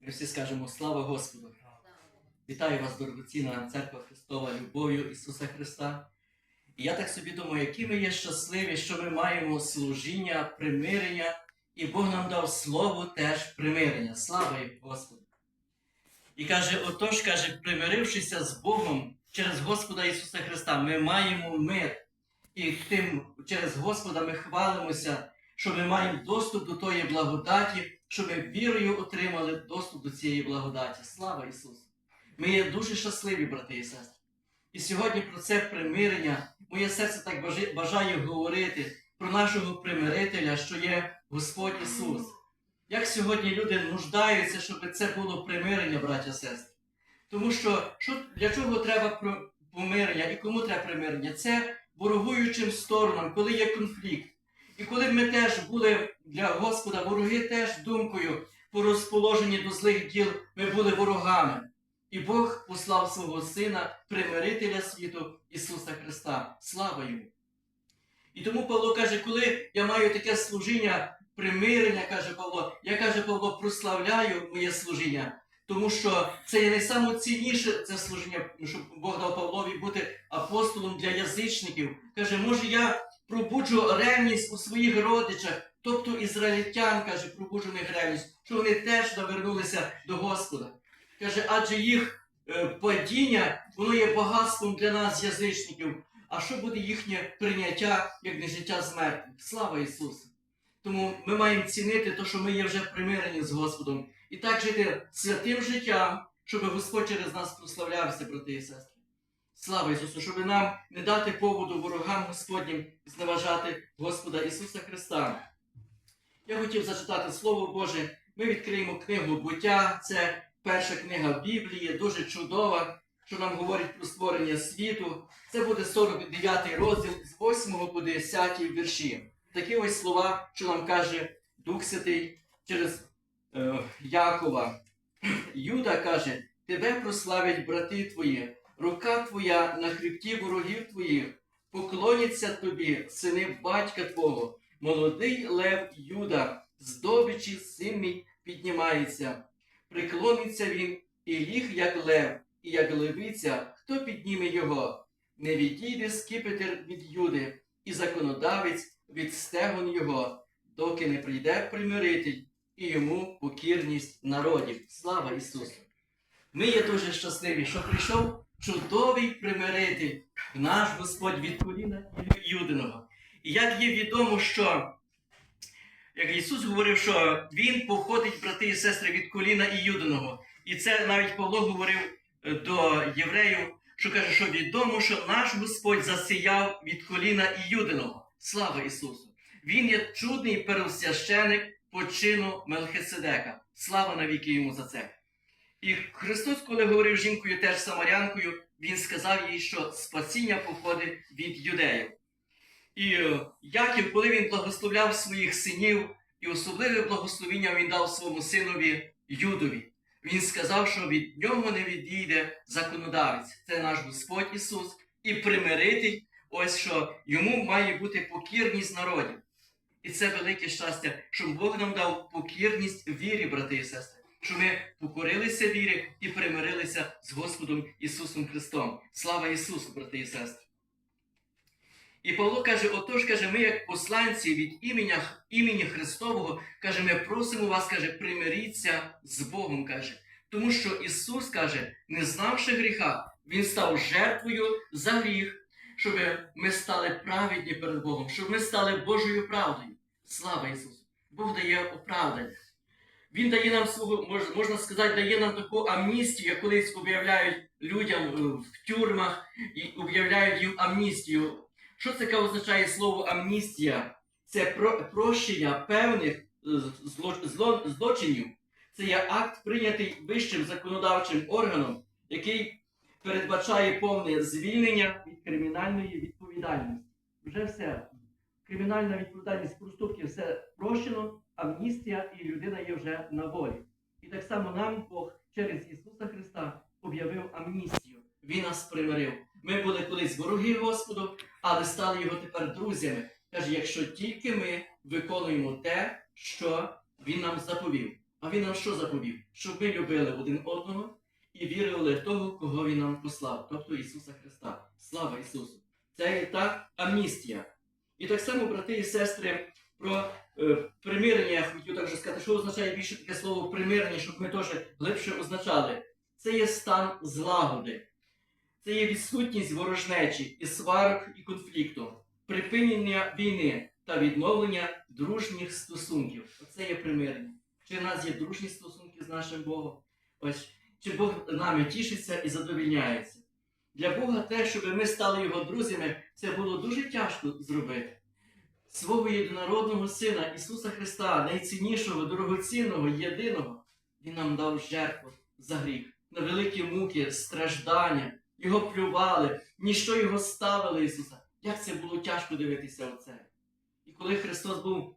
Ми всі скажемо слава Господу. Вітаю вас, дорогоцінна Церква Христова, любов'ю Ісуса Христа. І я так собі думаю, які ми є щасливі, що ми маємо служіння, примирення, і Бог нам дав слово теж примирення. Слава Господу! І каже, отож, каже, примирившися з Богом через Господа Ісуса Христа, ми маємо мир. І тим через Господа ми хвалимося, що ми маємо доступ до тої благодаті, що ми вірою отримали доступ до цієї благодаті. Слава Ісусу! Ми є дуже щасливі, брати і сестри. І сьогодні про це примирення моє серце так бажає говорити про нашого примирителя, що є Господь Ісус. Як сьогодні люди нуждаються, щоб це було примирення, браття сестри. Тому що, що для чого треба помирення і кому треба примирення? Це ворогуючим сторонам, коли є конфлікт. І коли ми теж були для Господа вороги теж думкою по розположенні до злих діл, ми були ворогами. І Бог послав свого Сина, примирителя світу Ісуса Христа. Слава йому! І тому Павло каже, коли я маю таке служіння примирення, каже Павло, я каже Павло, прославляю моє служіння, тому що це є найсамоцінніше це служіння, що Бог дав Павлові бути апостолом для язичників. Каже, може, я пробуджу ревність у своїх родичах, тобто ізраїльтян, каже, пробуджу них ревність, що вони теж навернулися до Господа. Каже, адже їх е, падіння, воно є багатством для нас, язичників. А що буде їхнє прийняття, як не життя з мертвих? Слава Ісусу! Тому ми маємо цінити те, що ми є вже примирені з Господом, і так жити святим життям, щоб Господь через нас прославлявся, брати і сестри. Слава Ісусу, щоб нам не дати поводу ворогам Господнім зневажати Господа Ісуса Христа. Я хотів зачитати Слово Боже. Ми відкриємо книгу буття. Це перша книга Біблії, дуже чудова, що нам говорить про створення світу. Це буде 49 розділ з 8 по 10 вірші. Такі ось слова, що нам каже Дух Святий через е, Якова. Юда каже: Тебе прославять брати твої, рука твоя на хребті ворогів твоїх, поклоняться тобі, сини батька твого, молодий лев Юда, здобичі син піднімається. Приклониться він і ліг, як лев, і як левиця, хто підніме його? Не відійде скипетр від Юди, і законодавець від стегон його, доки не прийде примиритель і йому покірність народів. Слава Ісусу! Ми є дуже щасливі, що прийшов чудовий примиритель, наш Господь від коліна Юдиного. І як є відомо, що як Ісус говорив, що Він походить, брати і сестри, від коліна і Юдиного. І це навіть Павло говорив е, до євреїв, що каже, що відомо, що наш Господь засіяв від коліна і Юдиного. Слава Ісусу! Він є чудний первосвященик по чину Мелхиседека. Слава навіки йому за це. І Христос, коли говорив з жінкою, теж самарянкою, Він сказав їй, що спасіння походить від юдеїв. І е, Яків, коли він благословляв своїх синів, і особливе благословіння він дав своєму синові Юдові. Він сказав, що від нього не відійде законодавець. Це наш Господь Ісус і примиритель, ось що йому має бути покірність народів. І це велике щастя, що Бог нам дав покірність вірі, брати і сестри, що ми покорилися вірі і примирилися з Господом Ісусом Христом. Слава Ісусу, брати і сестри! І Павло каже: отож, каже, ми, як посланці від імені, імені Христового, каже, ми просимо вас, каже, примиріться з Богом, каже. Тому що Ісус каже, не знавши гріха, Він став жертвою за гріх, щоб ми стали праведні перед Богом, щоб ми стали Божою правдою. Слава Ісусу! Бог дає оправдання. Він дає нам свого, можна сказати, дає нам таку амністію, як колись об'являють людям е, в тюрмах і об'являють їм амністію. Що таке означає слово амністія? Це про, прощення певних е, зло, зло, злочинів. Це є акт, прийнятий вищим законодавчим органом, який передбачає повне звільнення від кримінальної відповідальності. Вже все. Кримінальна відповідальність проступків все прощено, амністія, і людина є вже на волі. І так само нам Бог через Ісуса Христа об'явив амністію. Він нас примирив. Ми були колись вороги Господу, але стали його тепер друзями. Каже, якщо тільки ми виконуємо те, що він нам заповів. А він нам що заповів? Щоб ми любили один одного і вірили в того, кого він нам послав, тобто Ісуса Христа. Слава Ісусу! Це і так амністія. І так само, брати і сестри, про примирення, я хотів також сказати, що означає більше таке слово примирення, щоб ми теж глибше означали. Це є стан злагоди, це є відсутність ворожнечі і сварок і конфлікту, припинення війни та відновлення дружніх стосунків. Оце є примирення. Чи в нас є дружні стосунки з нашим Богом? Ось чи Бог нами тішиться і задовільняється? Для Бога те, щоб ми стали його друзями, це було дуже тяжко зробити. Свого єдинородного Сина Ісуса Христа, найціннішого, дорогоцінного, єдиного, Він нам дав жертву за гріх, на великі муки, страждання, його плювали, ніщо його ставили Ісуса. Як це було тяжко дивитися оце? І коли Христос був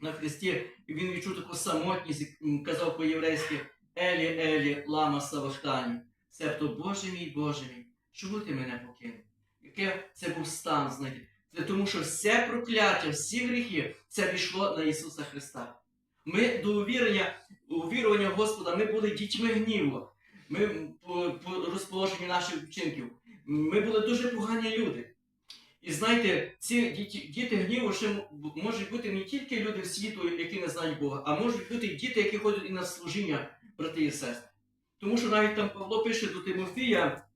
на Христі, і Він відчув таку самотність, казав по-єврейськи Елі, Елі, лама Савахтані, себто Боже мій, Боже мій, чому ти мене покинув? Яке це був стан, знаєте? Тому, що все прокляття, всі гріхи, це пішло на Ісуса Христа. Ми до увірення, увірування в Господа, ми були дітьми гніву. Ми по, по розположенню наших вчинків. Ми були дуже погані люди. І знаєте, ці діти, діти гніву ще можуть бути не тільки люди світу, які не знають Бога, а можуть бути діти, які ходять і на служіння, брати і сестри. Тому що навіть там Павло пише до Тимофія,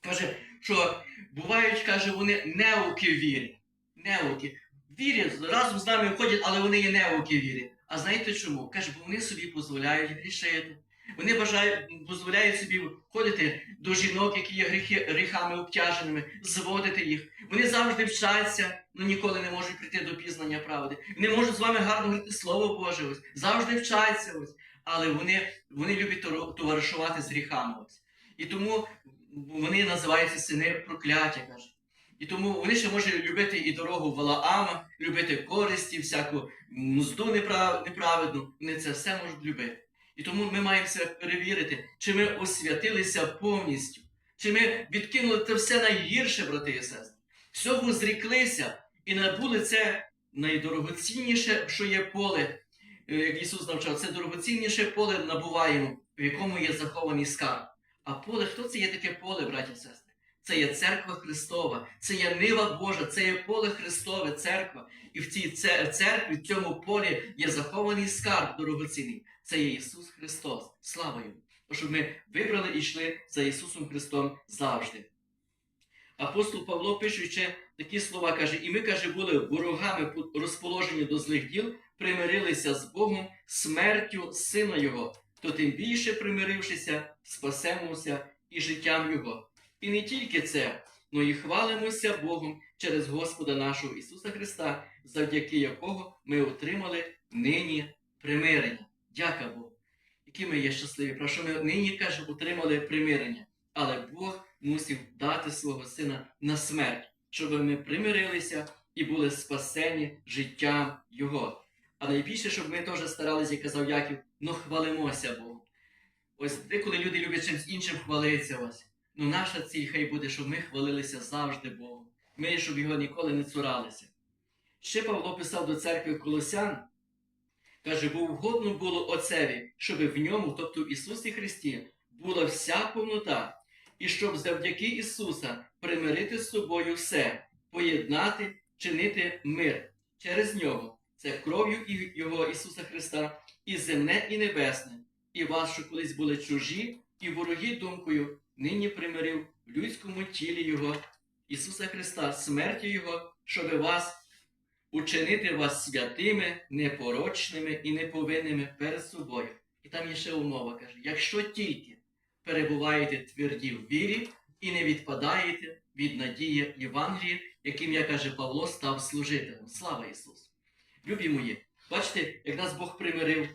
каже, що бувають, каже, вони неуки в вірі. Неуки. Вірять, разом з нами ходять, але вони є неуки в вірі. А знаєте чому? Каже, бо вони собі дозволяють грішити. Вони бажають, дозволяють собі ходити до жінок, які є гріхи, гріхами обтяженими, зводити їх. Вони завжди вчаться, але ніколи не можуть прийти до пізнання правди. Вони можуть з вами гарно говорити Слово Боже, ось, завжди вчаться, ось, але вони, вони люблять товаришувати з гріхами. Ось. І тому вони називаються сини прокляття, каже. І тому вони ще можуть любити і дорогу Валаама, любити користі, всяку мзду неправ- неправедну. Вони це все можуть любити. І тому ми маємо себе перевірити, чи ми освятилися повністю, чи ми відкинули це все найгірше, брати і сестри. Всього зріклися і набули це найдорогоцінніше, що є поле, е, як Ісус навчав, це дорогоцінніше поле набуваємо, в якому є захований скарб. А поле, хто це є таке поле, браті і сестри? Це є церква Христова, це є нива Божа, це є поле Христове, церква. І в цій церкві, в цьому полі є захований скарб дорогоцінний. Це є Ісус Христос. Слава йому! Бо щоб ми вибрали і йшли за Ісусом Христом завжди. Апостол Павло пишучи такі слова, каже, і ми, каже, були ворогами розположені до злих діл, примирилися з Богом смертю Сина Його, то тим більше примирившися, спасемося і життям Його. І не тільки це, но і хвалимося Богом через Господа нашого Ісуса Христа, завдяки якого ми отримали нині примирення. Дяка Богу. Які ми є щасливі, про що ми нині каже, отримали примирення. Але Бог мусив дати свого сина на смерть, щоб ми примирилися і були спасені життям Його. А найбільше, щоб ми теж старалися, як казав Яків, ну хвалимося Богу. Ось деколи люди люблять чимось іншим хвалитися ось. Ну наша ціль хай буде, щоб ми хвалилися завжди Богу. Ми, щоб його ніколи не цуралися. Ще Павло писав до церкви Колосян, каже, бо вгодно було Отцеві, щоб в ньому, тобто в Ісусі Христі, була вся повнота, і щоб завдяки Ісуса примирити з собою все, поєднати, чинити мир через нього. Це кров'ю Його Ісуса Христа, і земне, і небесне, і вас, що колись були чужі, і вороги думкою, нині примирив в людському тілі Його, Ісуса Христа, смертю Його, щоби вас учинити вас святими, непорочними і неповинними перед собою. І там є ще умова, каже, якщо тільки перебуваєте тверді в вірі і не відпадаєте від надії Євангелії, яким, я каже Павло, став служителем. Слава Ісусу! Любі мої, бачите, як нас Бог примирив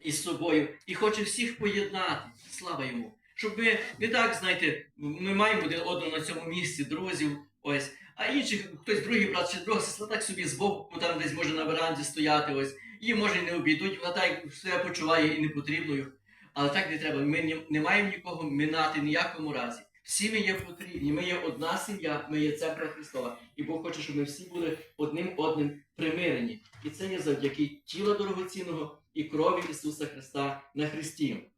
із собою і хоче всіх поєднати. Слава йому! Щоб ми не так, знаєте, ми маємо один одного на цьому місці, друзів, ось, а інших, хтось другий брат чи друга сестра так собі збоку, там десь може на веранді стояти, ось, її може не обійдуть, вона так себе почуває і непотрібною. Але так не треба. Ми не, маємо нікого минати ніякому разі. Всі ми є потрібні. Ми є одна сім'я, ми є церква Христова. І Бог хоче, щоб ми всі були одним одним примирені. І це є завдяки тіла дорогоцінного і крові Ісуса Христа на Христі.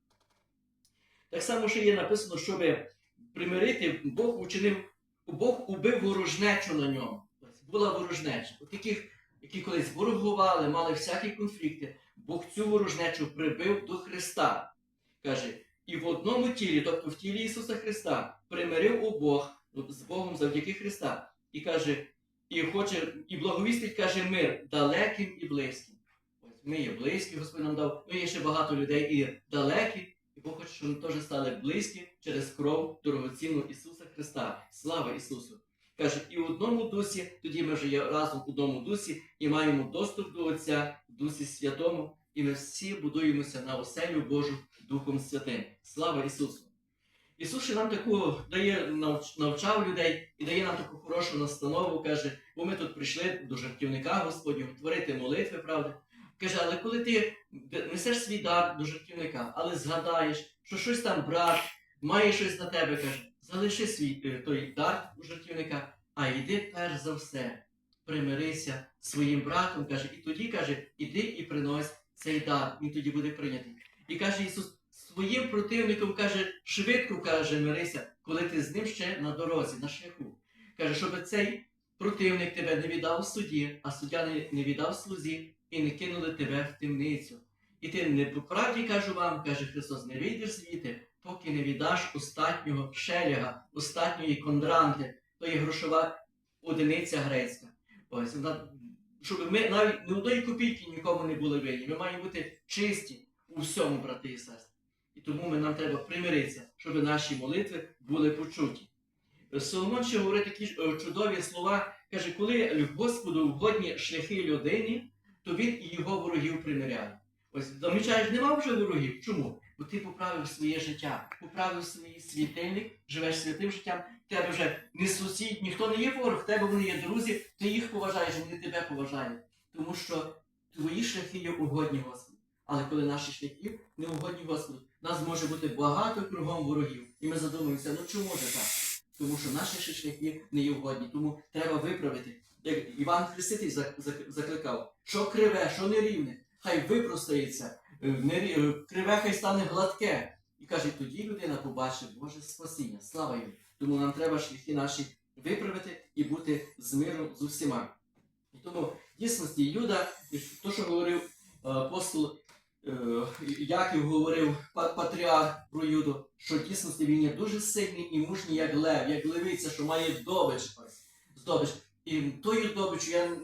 Так само, що є написано, щоб примирити, Бог учинив, Бог убив ворожнечу на ньому. Була ворожнеча. От таких, які колись ворогували, мали всякі конфлікти, Бог цю ворожнечу прибив до Христа. Каже, і в одному тілі, тобто в тілі Ісуса Христа, примирив обох ну, з Богом завдяки Христа. І каже, і хоче, і благовістить, каже, мир далеким і близьким. Ось ми є близькі, Господь нам дав, ну є ще багато людей і далекі, і Бог хоче, щоб ми теж стали близькі через кров дорогоцінну Ісуса Христа. Слава Ісусу! Каже, і в одному дусі, тоді ми вже є разом в одному дусі і маємо доступ до Отця в Дусі Святому, і ми всі будуємося на оселю Божу Духом Святим. Слава Ісусу! Ісус нам таку дає, навчав людей і дає нам таку хорошу настанову, каже, бо ми тут прийшли до жартівника Господнього, творити молитви, правда. Каже, але коли ти несеш свій дар до жартівника, але згадаєш, що щось там брат має щось на тебе, каже, залиши свій е, той дар у жартівника, а йди перш за все, примирися своїм братом, каже, і тоді каже, іди і принось цей дар, він тоді буде прийнятий. І каже Ісус, своїм противником каже, швидко каже, мирися, коли ти з ним ще на дорозі, на шляху. Каже, щоб цей противник тебе не віддав суді, а суддя не, віддав слузі і не кинули тебе в темницю. І ти не по правді кажу вам, каже Христос, не вийдеш звідти, поки не віддаш остатнього шеляга, остатньої кондранти, то є грошова одиниця грецька. Ось вона, щоб ми навіть не одної копійки нікому не були винні. Ми маємо бути чисті у всьому, брати і сестри. І тому ми, нам треба примиритися, щоб наші молитви були почуті. Соломон ще говорить такі е, чудові слова, каже, коли Господу вгодні шляхи людині, то він і його ворогів примиряє. Ось замічаєш, нема вже ворогів. Чому? Бо ти поправив своє життя, поправив свій світильник, живеш святим життям, в тебе вже не сусід, ніхто не є ворог, в тебе вони є друзі, ти їх поважаєш, вони тебе поважають. Тому що твої шляхи є угодні Господу. Але коли наші шляхи не угодні Господу, нас може бути багато кругом ворогів. І ми задумуємося, ну чому ж так? Тому що наші шляхи не є угодні. Тому треба виправити. Як Іван Хреститель зак- зак- закликав, що криве, що нерівне, хай випростається, е, е, криве хай стане гладке. І каже, тоді людина побачить Боже спасіння. Слава йому. Тому нам треба шляхи наші виправити і бути з миром з усіма. І тому в дійсності Юда, то, що говорив е, апостол Яків говорив патріарх про Юду, що в дійсності він є дуже сильний і мужній, як лев, як левиця, що має добич. Ось, здобич. І тою добичу я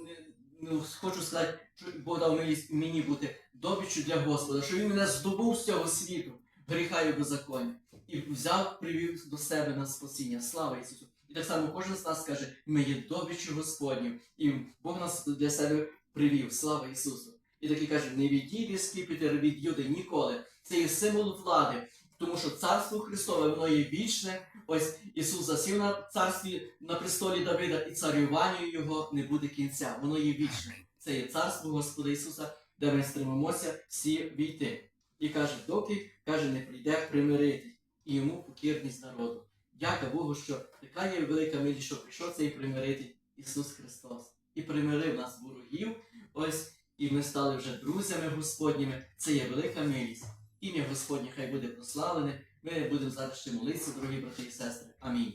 не хочу сказати, що Бог дав мені бути добичу для Господа, що він мене здобув з цього світу, гріха і беззаконня, і взяв, привів до себе на спасіння. Слава Ісусу! І так само кожен з нас каже, ми є добичю Господню, і Бог нас для себе привів. Слава Ісусу! І такий каже, не відійди скіпітер від Юди ніколи. Це є символ влади, тому що царство Христове, воно є вічне. Ось Ісус засів на царстві на престолі Давида, і царюванню його не буде кінця. Воно є вічне. Це є царство Господа Ісуса, де ми стремимося всі війти. І каже, доки каже, не прийде примирити і йому покірність народу. Дяка Богу, що така є велика милість, що прийшов цей примирити Ісус Христос і примирив нас ворогів. Ось і ми стали вже друзями Господніми. Це є велика милість. Ім'я Господнє хай буде прославлене. Ми будемо зараз ще молитися, дорогі брати і сестри. Амінь.